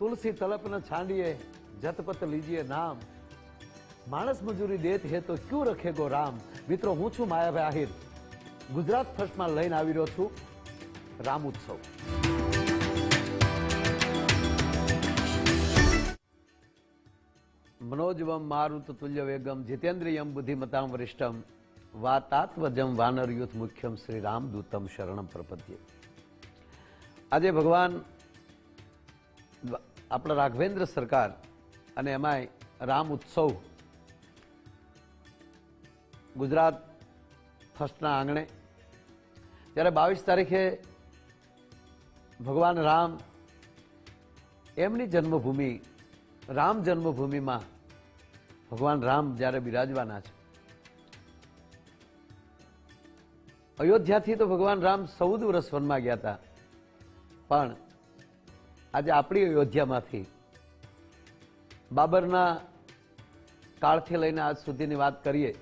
તુલસી તલપ ન છાંડીએ, જતપત લીજીએ નામ. માણસ મજૂરી દેત હે તો ક્યુ રખે ગો રામ? મિત્રો, હું છું માયાભાઈ આહિર. ગુજરાત ફર્સ્ટમાં લઈને આવી રહ્યો છું રામ ઉત્સવ મનોજવમ મારુત તુલ્ય વેગમ, જીતેન્દ્રિયમ બુદ્ધિમતામ વરિષ્ઠમ, વાતાત્વજમ વાનર યુથ મુખ્યમ શ્રી રામદૂતમ શરણમ પ્રપદ્ય. આજે ભગવાન આપણા રાઘવેન્દ્ર સરકાર અને એમાંય રામ ઉત્સવ ગુજરાત ફર્સ્ટના આંગણે. ત્યારે બાવીસ તારીખે ભગવાન રામ એમની જન્મભૂમિ, રામ જન્મભૂમિમાં ભગવાન રામ જ્યારે બિરાજવાના છે. અયોધ્યાથી તો ભગવાન રામ ચૌદ વર્ષ વનમાં ગયા હતા. પણ આજે આપણી અયોધ્યામાંથી બાબરના કાળથી લઈને આજ સુધીની વાત કરીએ,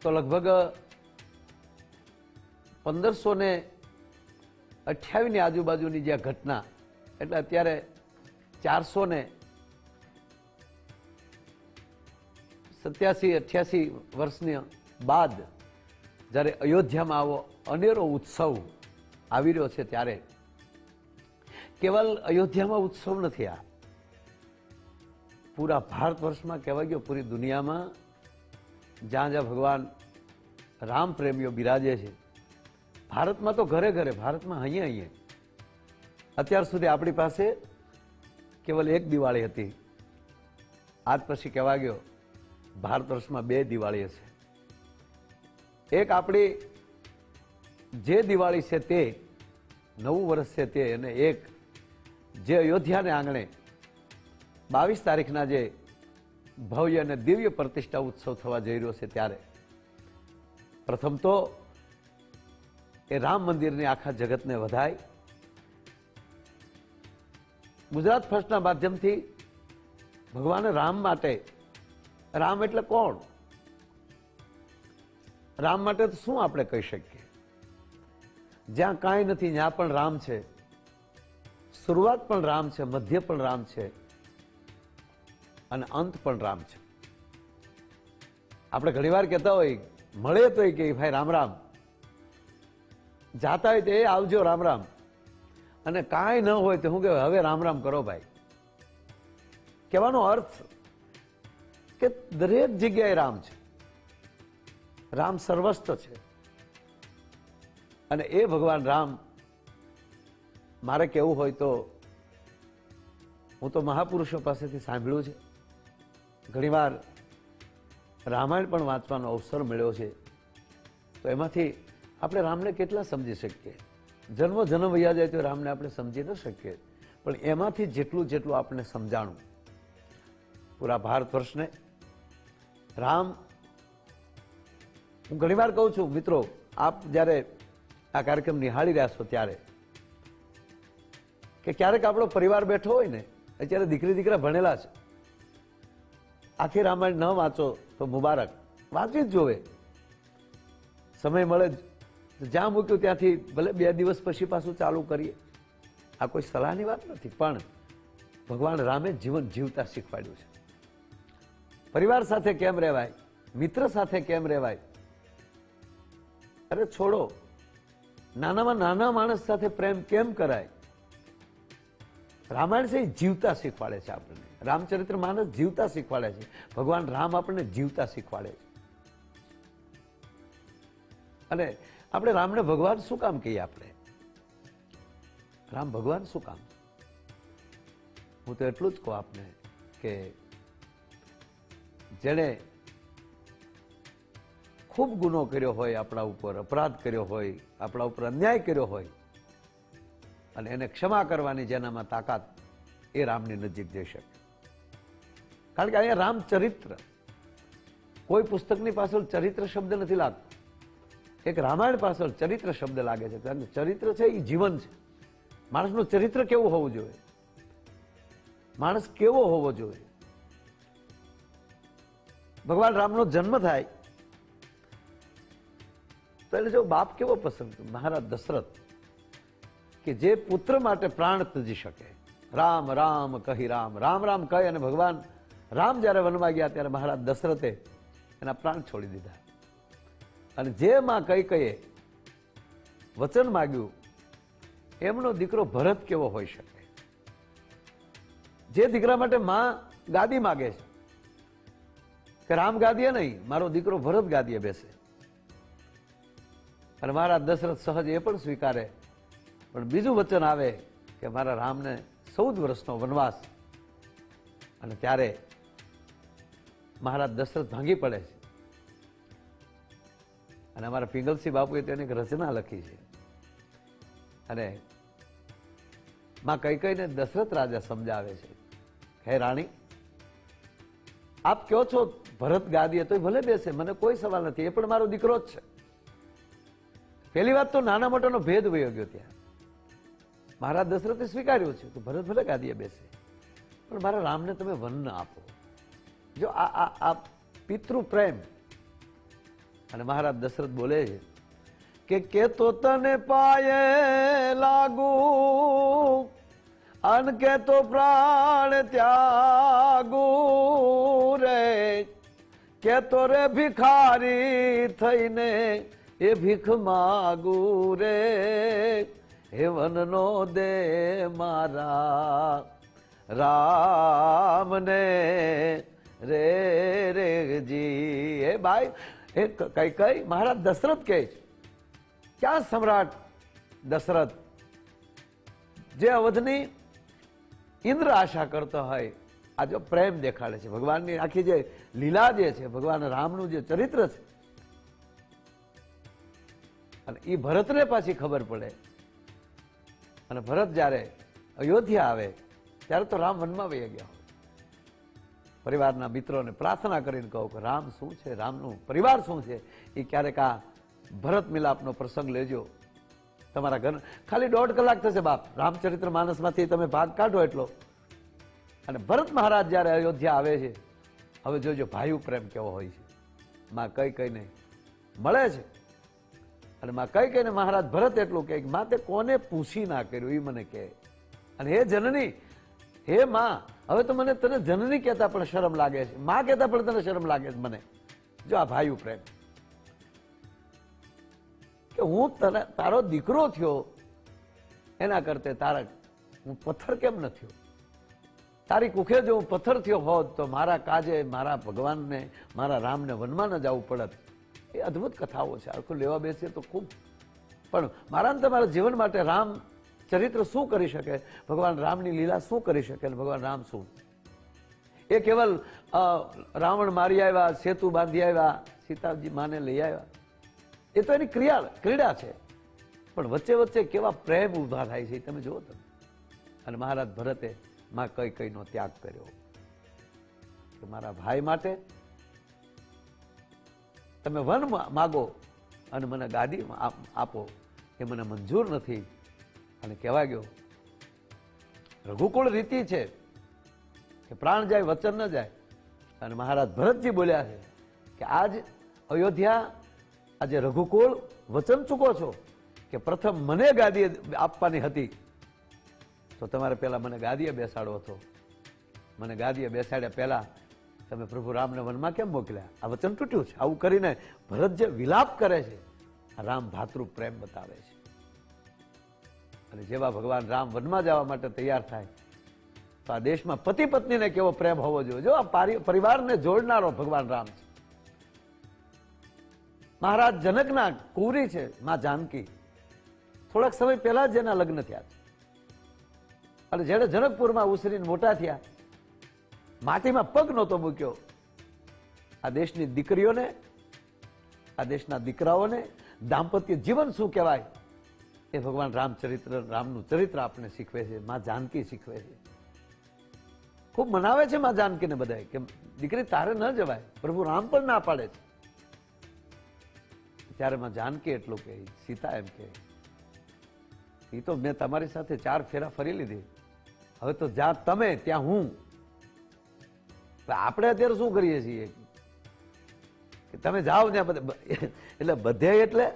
તો લગભગ પંદરસો ને અઠ્યાવીસની આજુબાજુની જે ઘટના, એટલે અત્યારે ચારસો ને સત્યાસી, અઠ્યાસી વર્ષની બાદ જ્યારે અયોધ્યામાં આવો અનેરો ઉત્સવ આવી રહ્યો છે ત્યારે કેવલ અયોધ્યામાં ઉત્સવ નથી આ. પૂરા ભારત વર્ષમાં કહેવાય ગયો, પૂરી દુનિયામાં જ્યાં જ્યાં ભગવાન રામ પ્રેમીઓ બિરાજે છે, ભારતમાં તો ઘરે ઘરે, ભારતમાં અહીંયા અહીંયા. અત્યાર સુધી આપણી પાસે કેવલ એક દિવાળી હતી. આજ પછી કહેવા ગયો, ભારત વર્ષમાં બે દિવાળી હશે. એક આપણી જે દિવાળી છે તે, નવું વર્ષ છે તે, અને એક જે અયોધ્યાને આંગણે બાવીસ તારીખના જે ભવ્ય અને દિવ્ય પ્રતિષ્ઠા ઉત્સવ થવા જઈ રહ્યો છે ત્યારે, પ્રથમ તો એ રામ મંદિરની આખા જગતને વધાય. ગુજરાત ફર્સ્ટના માધ્યમથી ભગવાન રામ માટે, રામ એટલે કોણ? રામ માટે તો શું આપણે કહી શકીએ? જ્યાં કાંઈ નથી ત્યાં પણ રામ છે શરૂઆત પણ રામ છે, મધ્ય પણ રામ છે અને અંત પણ રામ છે. આપણે ઘણીવાર કહેતા હોય, મળે તો કે ભાઈ રામ રામ. જાતા હોય તો એ આવજો રામ રામ. અને કાંઈ ન હોય તો હું કે હવે રામ રામ કરો ભાઈ. કહેવાનો અર્થ કે દરેક જગ્યાએ રામ છે. રામ સર્વસ્વ છે. અને એ ભગવાન રામ મારે કહેવું હોય તો હું તો મહાપુરુષો પાસેથી સાંભળ્યું છે. ઘણીવાર રામાયણ પણ વાંચવાનો અવસર મળ્યો છે. તો એમાંથી આપણે રામને કેટલા સમજી શકીએ? જન્મ જન્મ વૈયા જાય તો રામને આપણે સમજી ન શકીએ. પણ એમાંથી જેટલું જેટલું આપણે સમજાણું. પૂરા ભારત વર્ષને રામ, હું ઘણીવાર કહું છું, મિત્રો, આપ જ્યારે આ કાર્યક્રમ નિહાળી રહ્યા છો ત્યારે કે ક્યારેક આપણો પરિવાર બેઠો હોય ને, અત્યારે દીકરી દીકરા ભણેલા છે. આખી રામાયણ ન વાંચો તો મુબારક. વાંચી જ જોવે. સમય મળે જ. જ્યાં મૂક્યું ત્યાંથી ભલે બે દિવસ પછી પાછું ચાલુ કરીએ. આ કોઈ સલાહની વાત નથી, પણ ભગવાન રામે જીવન જીવતા શીખવાડ્યું છે. પરિવાર સાથે કેમ રહેવાય? મિત્ર સાથે કેમ રહેવાય? અરે છોડો. નાનામાં નાના માણસ સાથે પ્રેમ કેમ કરાય? રામાયણ છે જીવતા શીખવાડે છે આપણને. રામચરિત્ર માનસ જીવતા શીખવાડે છે. ભગવાન રામ આપણને જીવતા શીખવાડે છે. અને આપણે રામને ભગવાન શું કામ કહીએ આપણે? રામ ભગવાન શું કામ? હું તો એટલું જ કહું આપને કે જેણે ખૂબ ગુનો કર્યો હોય આપણા ઉપર, અપરાધ કર્યો હોય, આપણા ઉપર અન્યાય કર્યો હોય અને એને ક્ષમા કરવાની જેનામાં તાકાત એ રામની નજીક જઈ શકે. કારણ કે અહીંયા રામચરિત્ર, કોઈ પુસ્તકની પાછળ ચરિત્ર શબ્દ નથી લાગતો. એક રામાયણ પાછળ ચરિત્ર શબ્દ લાગે છે. કારણ કે ચરિત્ર છે એ જીવન છે. માણસનું ચરિત્ર કેવું હોવું જોઈએ? માણસ કેવો હોવો જોઈએ? ભગવાન રામનો જન્મ થાય, તો એટલે જો બાપ કેવો પસંદ મહારાજ દશરથ કે જે પુત્ર માટે પ્રાણ ત્યજી શકે. રામ રામ, કહી રામ. રામ રામ, કહી અને ભગવાન રામ જ્યારે વનમાં ગયા ત્યારે મહારાજ દશરથે એના પ્રાણ છોડી દીધા. અને જે માં કઈ કહીએ, વચન માગ્યું, એમનો દીકરો ભરત કેવો હોઈ શકે? જે દીકરા માટે માં ગાદી માગે છે, કે રામ ગાદીએ નહીં, મારો દીકરો ભરત ગાદીએ બેસે. અને મારા દશરથ સહજ એ પણ સ્વીકારે પણ બીજું વચન આવે કે મારા રામને ચૌદ વર્ષનો વનવાસ અને ત્યારે મહારાજ દશરથ ભાંગી પડે છે. અને અમારા પિંગલસિંહ બાપુએ તેની એક રચના લખી છે. અને માં કઈ કઈને દશરથ રાજા સમજાવે છે હે રાણી, આપ કહો છો ભરત ગાદીએ? તો ભલે બેસે, મને કોઈ સવાલ નથી, એ પણ મારો દીકરો જ છે. પહેલી વાત તો નાના મોટાનો ભેદ વયો ગયો ત્યાં. મારા દશરથે સ્વીકાર્યું છે તો ભરત ભલે ગાદીએ બેસે. પણ મારા રામને તમે વન આપો. જો આ આ આ પિતૃ પ્રેમ અને મહારાજ દશરથ બોલે છે કે કે તો તને પાયે લાગુ, અન કે તો પ્રાણ ત્યાગુ રે. કે તો રે ભિખારી થઈને એ ભીખ માગુ રે. હેવનનો દે મારા, રામને રે રે જી એ ભાઈ એ કઈ કઈ? મહારાજ દશરથ કહે છે. ક્યાં સમ્રાટ દશરથ? જે અવધની ઇન્દ્ર આશા કરતો હોય, આ જો પ્રેમ દેખાડે છે, ભગવાનની આખી જે લીલા જે છે, ભગવાન રામનું જે ચરિત્ર છે. અને એ ભરતને પાછી ખબર પડે અને ભરત જ્યારે અયોધ્યા આવે, ત્યારે તો રામ વનમાં વહી ગયા પરિવારના મિત્રોને પ્રાર્થના કરીને કહો કે રામ શું છે? રામનું પરિવાર શું છે? એ ક્યારેક આ ભરત મિલાપનો પ્રસંગ લેજો. તમારા ઘર ખાલી દોઢ કલાક થશે બાપ. રામચરિત્ર માનસમાંથી તમે ભાગ કાઢો એટલો. અને ભરત મહારાજ જ્યારે અયોધ્યા આવે છે, હવે જોજો ભાઈ પ્રેમ કેવો હોય છે. માં કઈ કઈને મળે છે. અને માં કઈ કહીને મહારાજ ભરત એટલું કહે માં તે કોને પૂછી ના કર્યું? એ મને કહે. અને હે જનની, હે માં, હવે તો મને તને જનની કહેતા પણ શરમ લાગે છે. માં કહેતા પણ તને શરમ લાગે છે મને. જો આ ભાઈ પ્રેમ કે હું તને, તારો દીકરો થયો, એના કરતે તારક હું પથ્થર કેમ ન થયો? તારી કુખે જો હું પથ્થર થયો હોત તો મારા કાજે મારા ભગવાનને, મારા રામને વનમાં ન જવું પડત. એ અદ્ભુત કથાઓ છે. આખું લેવા બેસીએ તો ખૂબ. પણ મારા તમારા જીવન માટે રામ ચરિત્ર શું કરી શકે? ભગવાન રામની લીલા શું કરી શકે અને ભગવાન રામ શું? એ કેવલ રાવણ મારી આવ્યા, સેતુ બાંધી આવ્યા, સીતાજી માને લઈ આવ્યા. એ તો એની ક્રિયા, ક્રીડા છે. પણ વચ્ચે વચ્ચે કેવા પ્રેમ ઊભા થાય છે તમે જુઓ તમે અને મહારાજ ભરતે માં કઈ કઈનો ત્યાગ કર્યો. મારા ભાઈ માટે તમે વન માગો અને મને ગાદી આપો એ મને મંજૂર નથી. અને કહેવા ગયો, રઘુકુળ રીતિ છે કે પ્રાણ જાય, વચન ન જાય. અને મહારાજ ભરતજી બોલ્યા છે કે આજ અયોધ્યા, આજે રઘુકુળ વચન ચૂકો છો કે પ્રથમ મને ગાદી આપવાની હતી? તો તમારે પહેલા મને ગાદીએ બેસાડો હતો. મને ગાદીએ બેસાડ્યા પહેલા તમે પ્રભુ રામને વનમાં કેમ મોકલ્યા? આ વચન તૂટ્યું છે. આવું કરીને ભરત જે વિલાપ કરે છે રામ ભાતૃ પ્રેમ બતાવે છે. અને જેવા ભગવાન રામ વનમાં જવા માટે તૈયાર થાય, તો આ દેશમાં પતિ પત્નીને કેવો પ્રેમ હોવો જોઈએ? જો આ પરિવારને જોડનારો ભગવાન રામ છે. મહારાજ જનકના કુંવરી છે, માં જાનકી. થોડાક સમય પહેલા જ એના લગ્ન થયા અને જેણે જનકપુરમાં ઉછરીને મોટા થયા. માટીમાં પગ નહોતો મૂક્યો. આ દેશની દીકરીઓને, આ દેશના દીકરાઓને દાંપત્ય જીવન શું કહેવાય? એ ભગવાન રામચરિત્ર, રામનું ચરિત્ર આપણે શીખવે છે, માં જાનકી શીખવે છે. ખૂબ મનાવે છે માં જાનકીને બધાય કે દીકરી તારે ન જવાય, પ્રભુ રામ પણ ના પાડે છે. ત્યારે માં જાનકી એટલું કહે, સીતા એમ કહે એ તો મેં તમારી સાથે ચાર ફેરા ફરી લીધી. હવે તો જ્યાં તમે, ત્યાં હું. આપણે અત્યારે શું કરીએ છીએ? તમે જાઓ ને એટલે બધે એટલે,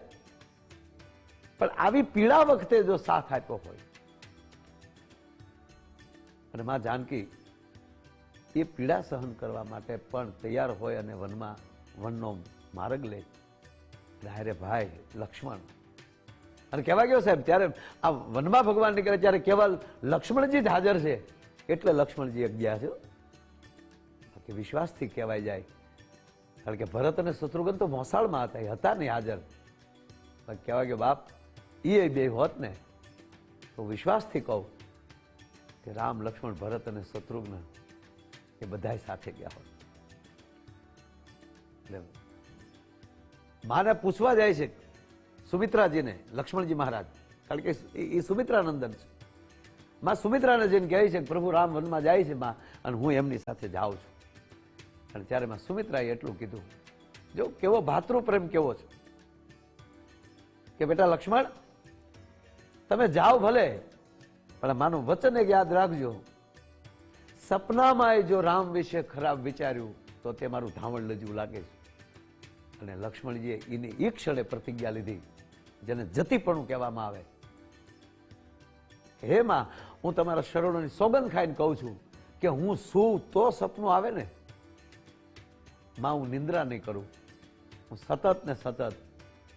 પણ આવી પીડા વખતે જો સાથ આપ્યો હોય, અને માં જાનકી, એ પીડા સહન કરવા માટે પણ તૈયાર હોય અને વનમાં વનનો માર્ગ લે. ત્યારે ભાઈ, લક્ષ્મણ. અને કહેવા ગયો સાહેબ, ત્યારે આ વનમાં ભગવાન નીકળે ત્યારે કેવલ લક્ષ્મણજી જ હાજર છે. એટલે લક્ષ્મણજી ગયા છે બાકી વિશ્વાસથી કહેવાય જાય. કારણ કે ભરત અને શત્રુઘ્ન તો મોસાળમાં હતા, એ હતા નહીં હાજર. પણ કહેવાય કે બાપ એ બે હોત ને, તો વિશ્વાસથી કહું કે રામ, લક્ષ્મણ, ભરત અને શત્રુઘ્ન એ બધાય સાથે ગયા હોત. એટલે માને પૂછવા જાય છે સુમિત્રાજીને, લક્ષ્મણજી મહારાજ, કારણ કે એ સુમિત્રાનંદન છે. માં સુમિત્રાને જઈને કહે છે પ્રભુ રામ વનમાં જાય છે માં, અને હું એમની સાથે જાઉં છું. અને ત્યારે માં સુમિત્રાએ એટલું કીધું, જો કેવો ભાતૃપ્રેમ કેવો છે? કે બેટા લક્ષ્મણ, તમે જાઓ ભલે, પણ માનું વચન એક યાદ રાખજો. સપનામાં જો રામ વિશે ખરાબ વિચાર્યું, તો તે મારું ધાવણ લજવું લાગે છે. અને લક્ષ્મણજીએ એની એ ક્ષણે પ્રતિજ્ઞા લીધી, જેને જતીપણું કહેવામાં આવે. હે માં, હું તમારા શરણોની સોગંદ ખાઈને કહું છું કે હું શું તો સપનું આવે ને માં હું નિંદ્રા નહીં કરું. હું સતત ને સતત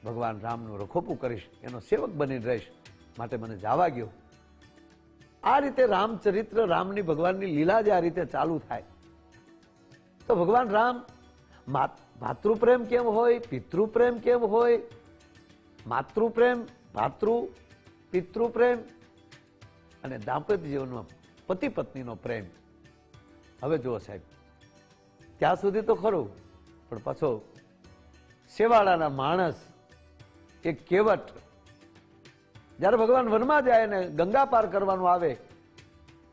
ભગવાન રામનું રખોપું કરીશ, એનો સેવક બની રહીશ, માટે મને જવા ગયો. આ રીતે રામચરિત્ર, રામની ભગવાનની લીલા જે આ રીતે ચાલુ થાય. તો ભગવાન રામ, મા- ભાતૃપ્રેમ કેમ હોય, પિતૃપ્રેમ કેમ હોય? માતૃપ્રેમ, ભાતૃ, પિતૃપ્રેમ અને દાંપત્ય જીવનમાં પતિ પત્નીનો પ્રેમ. હવે જુઓ સાહેબ ત્યાં સુધી તો ખરું, પણ પાછો શેવાળાના માણસ એ કેવટ, જ્યારે ભગવાન વનમાં જાય અને ગંગા પાર કરવાનું આવે,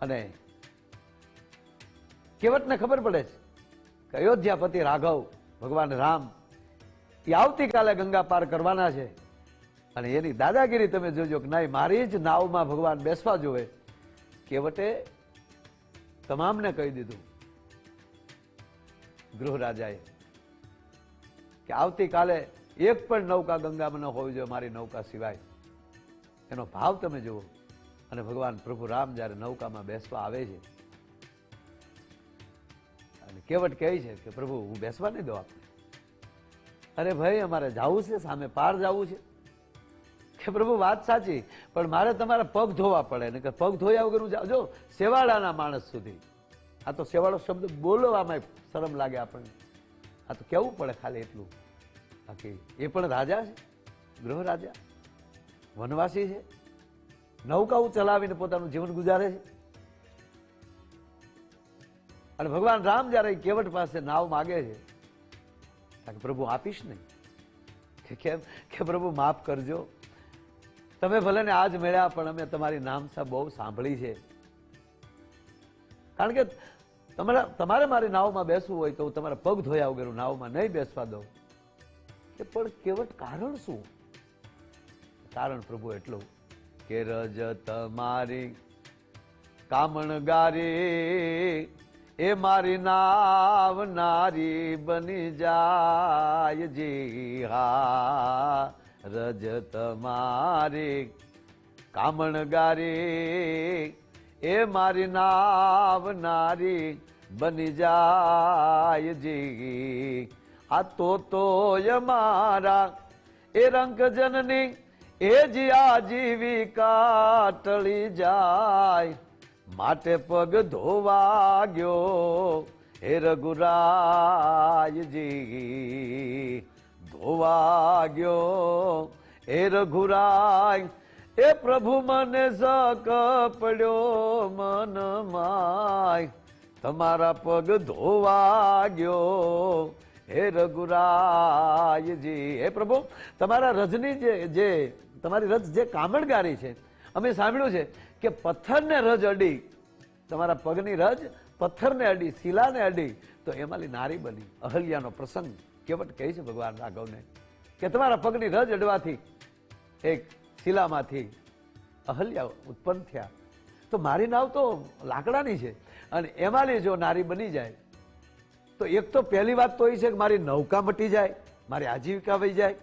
અને કેવટને ખબર પડે છે કે અયોધ્યાપતિ રાઘવ, ભગવાન રામ, એ આવતીકાલે ગંગા પાર કરવાના છે. અને એની દાદાગીરી તમે જોજો કે નહીં મારી જ નાવમાં ભગવાન બેસવા જોવે. કેવટે તમામને કહી દીધું. ગૃહરાજાએ. કે આવતીકાલે એક પણ નૌકા ગંગામાં ન હોવી જોઈએ મારી નૌકા સિવાય. એનો ભાવ તમે જુઓ. અને ભગવાન પ્રભુ રામ જ્યારે નૌકામાં બેસવા આવે છે, અને કેવટ કહે છે કે, પ્રભુ, હું બેસવા નહીં દઉં આપણે અરે ભાઈ, અમારે જવું છે, સામે પાર જવું છે. કે પ્રભુ, વાત સાચી, પણ મારે તમારા પગ ધોવા પડે ને કે પગ ધોયા વગર હું જાઉં. જો, સેવાડાના માણસ સુધી. આ તો સેવાળો શબ્દ બોલવામાં શરમ લાગે આપણને. આ તો કેવું પડે ખાલી એટલું. બાકી એ પણ રાજા છે, ગૃહ રાજા. વનવાસી છે. નૌકાઓ ચલાવીને પોતાનું જીવન ગુજારે છે. અને ભગવાન રામ જ્યારે કેવટ પાસે નાવ માગે છે પ્રભુ આપીશ નહીં. કે કેમ? કે પ્રભુ માફ કરજો. તમે ભલે ને આજ મળ્યા, પણ અમે તમારી નામસા બહુ સાંભળી છે. કારણ કે તમારા તમારે મારી નાવમાં બેસવું હોય તો હું તમારા પગ ધોયા વગર હું નાવમાં નહીં બેસવા દઉં. કે પણ કેવટ કારણ શું? કારણ પ્રભુ એટલું કે રજ તમારી કામણગારી એ મારી નાવ નારી બની જાય જી હા રજ તમારી કામણગારી એ મારી નાવ નારી બની જાય જી. આ તો તોય મારા એ રંગ જનની એ જી આજીવિકા ટળી જાય. માટે પગ ધોવા ગયો હે રઘુરાયજી ધોવા ગયો હે રઘુરાય એ પ્રભુ, મને સક પડ્યો મન માય. તમારા પગ ધોવા ગયો. હે રઘુરાયજી, હે પ્રભુ, તમારા રજની જે જે, તમારી રજ જે કામણગારી છે, અમે સાંભળ્યું છે કે પથ્થરને રજ અડી, તમારા પગની રજ પથ્થરને અડી, શિલાને અડી, તો એમાંલી નારી બની. અહલ્યાનો પ્રસંગ કેવટ કહે છે ભગવાન રાઘવને, કે તમારા પગની રજ અડવાથી એક શિલામાંથી અહલ્યા ઉત્પન્ન થયા. તો મારી નાવ તો લાકડાની છે અને એમાંની જો નારી બની જાય. તો એક તો પહેલી વાત તો એ છે કે મારી નૌકા મટી જાય, મારી આજીવિકા વહી જાય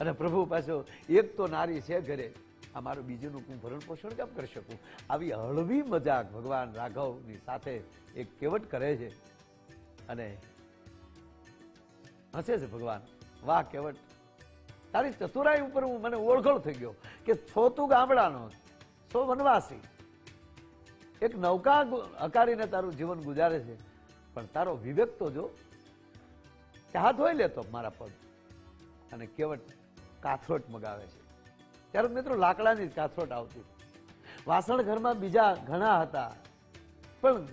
અને પ્રભુ પાછો એક તો નારી છે ઘરે, આ મારું બીજુંનું હું ભરણ પોષણ કેમ કરી શકું? આવી હળવી મજાક ભગવાન રાઘવની સાથે એક કેવટ કરે છે અને હસે છે ભગવાન, વાહ, કેવટ. તારી ચતુરાઈ ઉપર હું મને ઓળખળ થઈ ગયો. કે છો તું ગામડાનો છો વનવાસી. એક નૌકા હકારીને તારું જીવન ગુજારે છે. પણ તારો વિવેક તો જો હાથ હોય લેતો મારા પગ. અને કેવટ કાથરોટ મગાવે છે. ત્યારે મિત્રો લાકડાની જ કાથરોટ આવતી. વાસણ ઘરમાં બીજા ઘણા હતા. પણ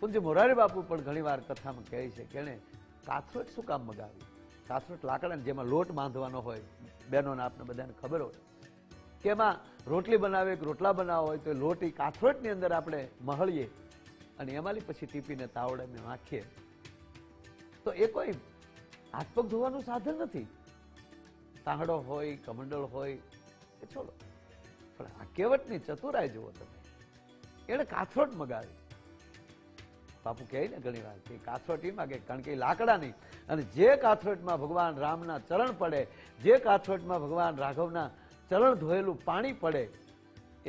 પૂજ્ય મોરારી બાપુ પણ ઘણીવાર કથામાં કહે છે કે એણે કાથરોટ શું કામ મગાવી કાથરોટ લાકડાને જેમાં લોટ બાંધવાનો હોય બહેનોને આપણે બધાને ખબર હોય કે એમાં રોટલી બનાવે કે રોટલા બનાવવા હોય તો લોટી કાથરોટની અંદર આપણે મહળીએ અને એમાંથી પછી ટીપીને તાવડાને નાખીએ તો એ કોઈ હાથ પગ ધોવાનું સાધન નથી. તાંહડો હોય, કમંડળ હોય, એ છોડો. પણ આ કેવટની ચતુરાઈ જુઓ તમે. એણે કાથરોટ મગાવી બાપુ કહે ને ઘણી વાર કે કાથરોટીમાં માગે કારણ કે લાકડાની અને જે કાથરોટમાં ભગવાન રામના ચરણ પડે, જે કાથરોટમાં ભગવાન રાઘવના ચરણ ધોયેલું પાણી પડે,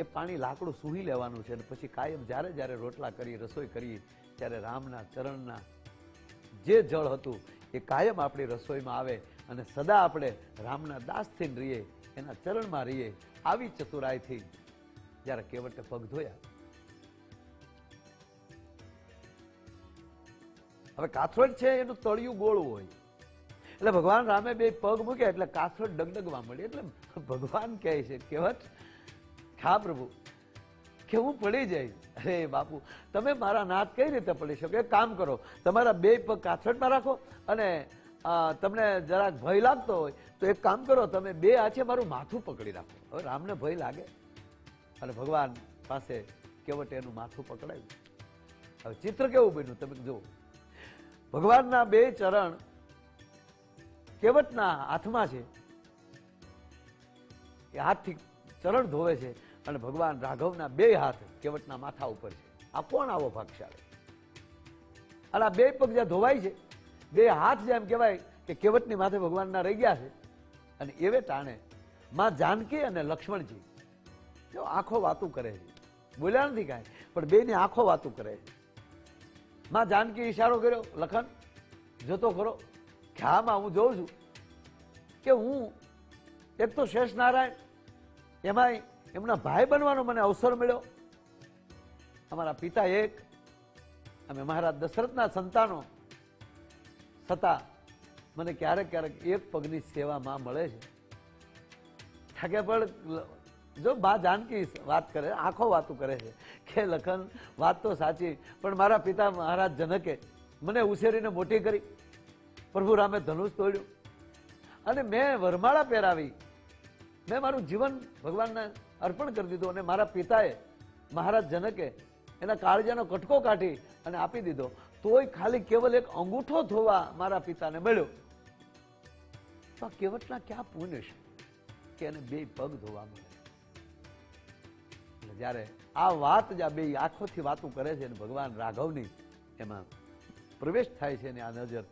એ પાણી લાકડું સૂહી લેવાનું છે અને પછી કાયમ જ્યારે જ્યારે રોટલા કરી રસોઈ કરીએ, ત્યારે રામના ચરણના જે જળ હતું, એ કાયમ આપણી રસોઈમાં આવે અને સદા આપણે રામના દાસથી રહીએ, એના ચરણમાં રહીએ, આવી ચતુરાઈથી જ્યારે કેવટે પગ ધોયા હવે કાથરોટ છે, એનું તળિયું ગોળું હોય. એટલે ભગવાન રામે બે પગ મૂક્યા, એટલે કાથરોટ ડગડગવા મળી એટલે ભગવાન કહે છે, કેવટ હા પ્રભુ, કે હું પડી જઈશ. અરે બાપુ, તમે મારા નાથ કઈ રીતે પડી શકો? એક કામ કરો, તમારા બે પગ કાથરટમાં રાખો અને તમને જરાક ભય લાગતો હોય, તો એક કામ કરો, તમે બે આછે મારું માથું પકડી રાખો. હવે રામને ભય લાગે. અને ભગવાન પાસે કેવટે એનું માથું પકડાયું. હવે ચિત્ર કેવું બન્યું? તમે જુઓ. ભગવાનના બે ચરણ કેવટના હાથમાં છે? એ હાથથી ચરણ ધોવે છે અને ભગવાન રાઘવના બે હાથ કેવટના માથા ઉપર છે. આ કોણ આવો ભાગશાળી? અને આ બે પગ જ્યાં ધોવાય છે, બે હાથ જેમ કહેવાય કે કેવટની માથે ભગવાનના રહી ગયા છે, અને એવે ટાણે માં જાનકી અને લક્ષ્મણજી તેઓ આંખો વાતું કરે છે. બોલ્યા નથી કાંઈ, પણ બેની આંખો વાતું કરે છે. માં જાનકી ઈશારો કર્યો, લખન, જોતો ખરો. ખ્યામાં હું જોઉં છું કે હું એક તો શેષ નારાયણ, એમાંય એમના ભાઈ બનવાનો મને અવસર મળ્યો. અમારા પિતા એક, અમે મહારાજ દશરથના સંતાનો છતાં મને ક્યારેક ક્યારેક એક પગની સેવામાં મળે છે. થાકે પણ જો બા જાનકી વાત કરે, આખો વાતું કરે છે, કે લખન, વાત તો સાચી, પણ મારા પિતા મહારાજ જનકે મને ઉછેરીને મોટી કરી. પ્રભુ રામે ધનુષ તોડ્યું. અને મેં વરમાળા પહેરાવી. મેં મારું જીવન ભગવાનને અર્પણ કરી દીધું અને મારા પિતાએ મહારાજ જનકે એના કાળજાનો કટકો કાઢી અને આપી દીધો. તોય ખાલી કેવલ એક અંગૂઠો ધોવા મારા પિતાને મળ્યો. તો કેવટના ક્યાં પુણ્ય છે કે એને બે પગ ધોવા મળે? એટલે જ્યારે આ વાત જ આ બે આંખોથી વાતું કરે છે અને ભગવાન રાઘવની એમાં પ્રવેશ થાય છે ને આ નજર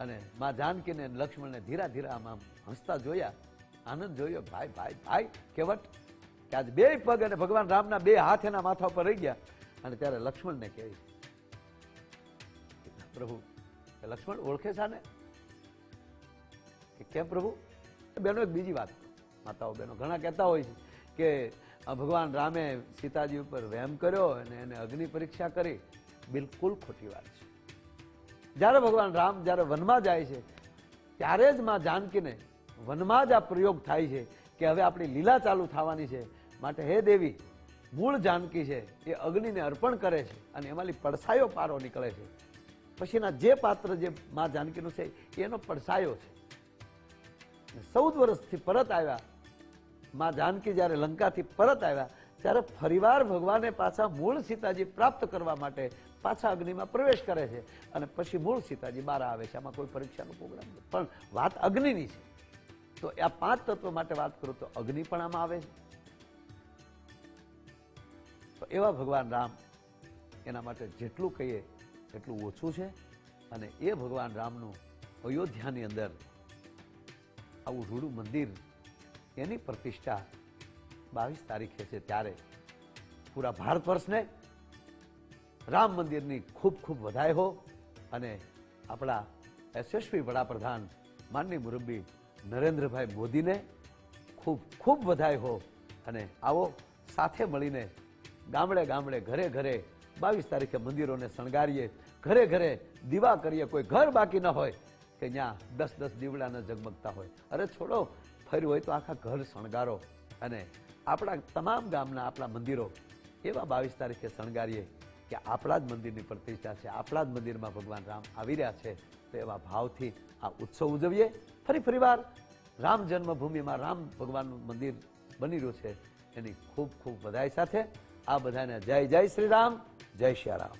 અને માં જાનકીને લક્ષ્મણને ધીરા ધીરા આમ હસતા જોયા. આનંદ જોયો, ભાઈ ભાઈ ભાઈ, કેવટ કે આજે બે પગ અને ભગવાન રામના બે હાથ એના માથા ઉપર રહી ગયા. અને ત્યારે લક્ષ્મણને કહે, પ્રભુ લક્ષ્મણ ઓળખે છે કે કેમ પ્રભુ? બેનો એક બીજી વાત માતાઓ બહેનો ઘણા કહેતા હોય છે કે ભગવાન રામે સીતાજી ઉપર વહેમ કર્યો અને એને અગ્નિ પરીક્ષા કરી. બિલકુલ ખોટી વાત છે. જ્યારે ભગવાન રામ જ્યારે વનમાં જાય છે, ત્યારે જ માં જાનકીને વનમાં જ આ પ્રયોગ થાય છે કે હવે આપણી લીલા ચાલુ થવાની છે. માટે હે દેવી, મૂળ જાનકી છે એ અગ્નિને અર્પણ કરે છે અને એમાંથી પડસાયો પારો નીકળે છે. પછીના જે પાત્ર જે માં જાનકીનું છે, એનો પડસાયો છે. ચૌદ વર્ષથી પરત આવ્યા માં જાનકી જ્યારે લંકાથી પરત આવ્યા, ત્યારે ફરીવાર ભગવાને પાછા મૂળ સીતાજી પ્રાપ્ત કરવા માટે પાછા અગ્નિમાં પ્રવેશ કરે છે. અને પછી મૂળ સીતાજી બહાર આવે છે. આમાં કોઈ પરીક્ષાનો પ્રોગ્રામ નથી. પણ વાત અગ્નિની છે. તો આ પાંચ તત્વો માટે વાત કરું તો અગ્નિ પણ આમાં આવે છે. તો એવા ભગવાન રામ એના માટે જેટલું કહીએ એટલું ઓછું છે. અને એ ભગવાન રામનું અયોધ્યાની અંદર આવું રૂડું મંદિર એની પ્રતિષ્ઠા બાવીસ તારીખે છે ત્યારે પૂરા ભારત વર્ષને રામ મંદિરની ખૂબ ખૂબ વધાઈ હો અને આપણા યશસ્વી વડાપ્રધાન માનની મુરબ્બી નરેન્દ્રભાઈ મોદીને ખૂબ ખૂબ વધાઈ હો અને આવો સાથે મળીને ગામડે ગામડે ઘરે ઘરે બાવીસ તારીખે મંદિરોને શણગારીએ, ઘરે ઘરે દીવા કરીએ, કોઈ ઘર બાકી ન હોય કે જ્યાં દસ દસ દીવડાને ઝગમગતા હોય. અરે છોડો ફર્યું હોય તો આખા ઘર શણગારો અને આપણા તમામ ગામના આપણા મંદિરો એવા બાવીસ તારીખે શણગારીએ કે આપણા જ મંદિરની પ્રતિષ્ઠા છે, આપણા જ મંદિરમાં ભગવાન રામ આવી રહ્યા છે, તો એવા ભાવથી આ ઉત્સવ ઉજવીએ. ફરી ફરીવાર રામ જન્મભૂમિમાં રામ ભગવાનનું મંદિર બની રહ્યું છે, એની ખૂબ ખૂબ વધાઈ સાથે. આ બધાને જય જય શ્રી રામ, જય શ્રી રામ.